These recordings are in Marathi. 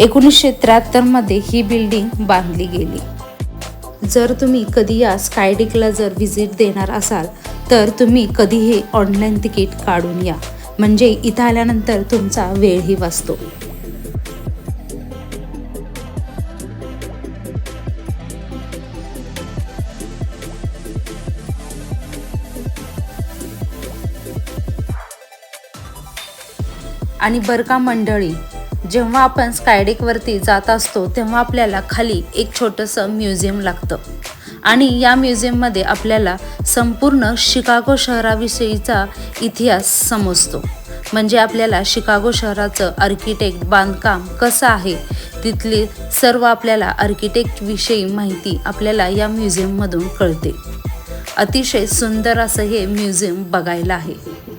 एकोणीसशे त्र्याहत्तरमध्ये ही बिल्डिंग बांधली गेली. जर तुम्ही कधी या स्कायडिकला जर व्हिजिट देणार असाल तर तुम्ही कधीही ऑनलाईन तिकीट काढून या. म्हणजे इथं आल्यानंतर तुमचा वेळही वाचतो. आणि बरका मंडळी जेव्हा आपण स्कायडेकवरती जात असतो तेव्हा आपल्याला खाली एक छोटंसं म्युझियम लागतं. आणि या म्युझियममध्ये आपल्याला संपूर्ण शिकागो शहराविषयीचा इतिहास समजतो. म्हणजे आपल्याला शिकागो शहराचं आर्किटेक्ट बांधकाम कसं आहे तिथली सर्व आपल्याला आर्किटेक्टविषयी माहिती आपल्याला या म्युझियममधून कळते. अतिशय सुंदर असं हे म्युझियम बघायला आहे.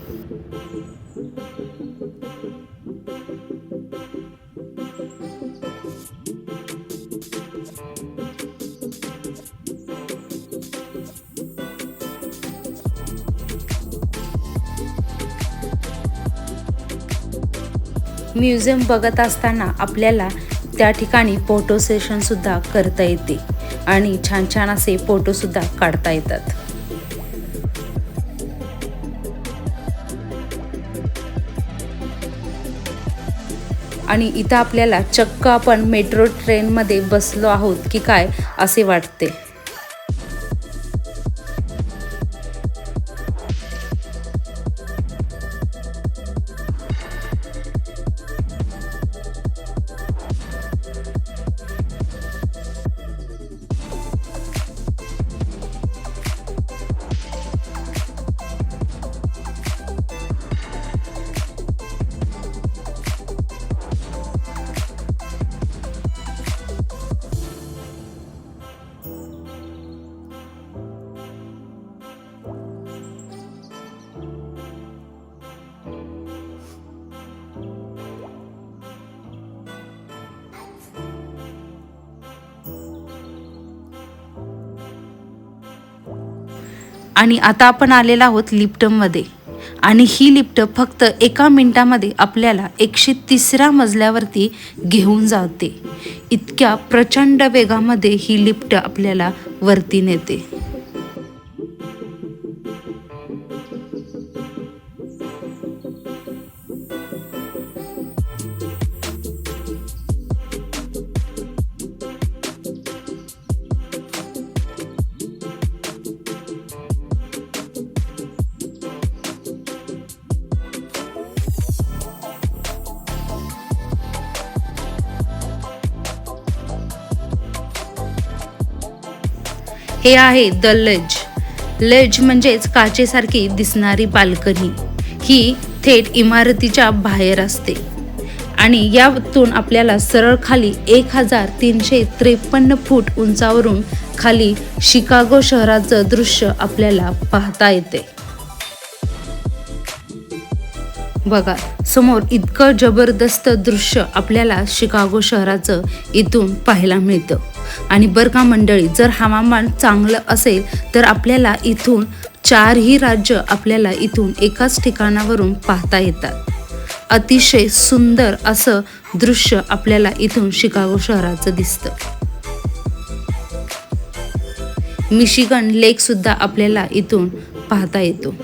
म्युझियम बघत असताना आपल्याला त्या ठिकाणी फोटो सेशनसुद्धा करता येते. आणि छान छान असे फोटोसुद्धा काढता येतात. आणि इथं आपल्याला चक्क आपण मेट्रो ट्रेनमध्ये बसलो आहोत की काय असे वाटते? आणि आता आपण आलेला आहोत लिप्टममध्ये. आणि ही लिफ्ट फक्त एका मिनिटामध्ये आपल्याला एकशे तिसऱ्या मजल्यावरती घेऊन जाते. इतक्या प्रचंड वेगामध्ये ही लिफ्ट आपल्याला वरती नेते. हे आहे द लज लेज म्हणजेच काचेसारखी दिसणारी बाल्कनी. ही थेट इमारतीच्या बाहेर असते. आणि यातून आपल्याला सरळ खाली एक हजार तीनशे त्रेपन्न फूट उंचावरून खाली शिकागो शहराचं दृश्य आपल्याला पाहता येते. बघा समोर इतकं जबरदस्त दृश्य आपल्याला शिकागो शहराचं इथून पाहायला मिळतं. आणि बरं का मंडळी जर हवामान चांगलं असेल तर आपल्याला इथून चारही राज्य आपल्याला इथून एकाच ठिकाणावरून पाहता येतात. अतिशय सुंदर असं दृश्य आपल्याला इथून शिकागो शहराचं दिसतं. मिशिगन लेक सुद्धा आपल्याला इथून पाहता येतो.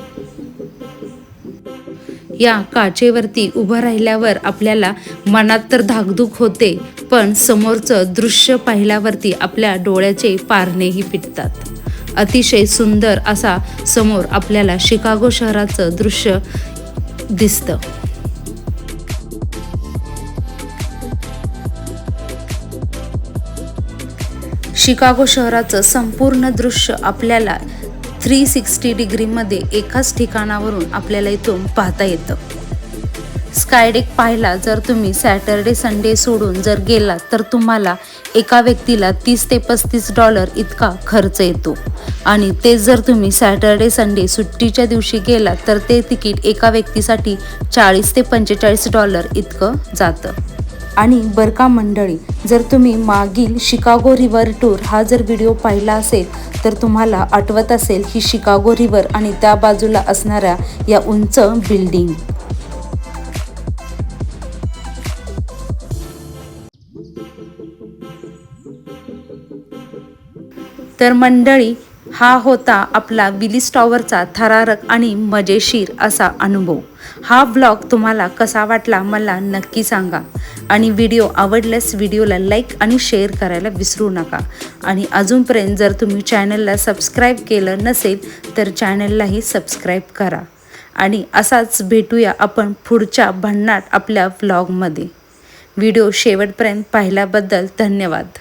या काचेवरती उभं राहिल्यावर आपल्याला मनात तर धाकधूक होते पण समोरचं दृश्य पाहिल्यावरती आपल्या डोळ्याचे पारणेही पिटतात अतिशय सुंदर असा समोर आपल्याला शिकागो शहराचं दृश्य दिसतं. शिकागो शहराचं संपूर्ण दृश्य आपल्याला थ्री सिक्स्टी डिग्रीमध्ये एकाच ठिकाणावरून आपल्याला इथून पाहता येतं. स्कायडेक पाहायला जर तुम्ही सॅटर्डे संडे सोडून जर गेलात तर तुम्हाला एका व्यक्तीला तीस ते पस्तीस डॉलर इतका खर्च येतो. आणि तेच जर तुम्ही सॅटर्डे संडे सुट्टीच्या दिवशी गेलात तर ते तिकीट एका व्यक्तीसाठी चाळीस ते पंचेचाळीस डॉलर इतकं जातं. आणि बरका मंडळी जर तुम्ही मागील शिकागो रिव्हर टूर हा जर व्हिडिओ पाहिला असेल तर तुम्हाला आठवत असेल ही शिकागो रिव्हर आणि त्या बाजूला असणाऱ्या या उंच बिल्डिंग. तर मंडळी हा होता आपला विलिस टॉवरचा थरारक आणि मजेशीर असा अनुभव. हा ब्लॉग तुम्हाला कसा वाटला मला नक्की सांगा. आणि व्हिडिओ आवडल्यास व्हिडिओला लाईक आणि शेअर करायला विसरू नका. आणि अजूनपर्यंत जर तुम्ही चॅनलला सबस्क्राईब केलं नसेल तर चॅनललाही सबस्क्राईब करा. आणि असाच भेटूया आपण पुढच्या भन्नाट आपल्या व्लॉगमध्ये व्हिडिओ शेवटपर्यंत पाहिल्याबद्दल धन्यवाद.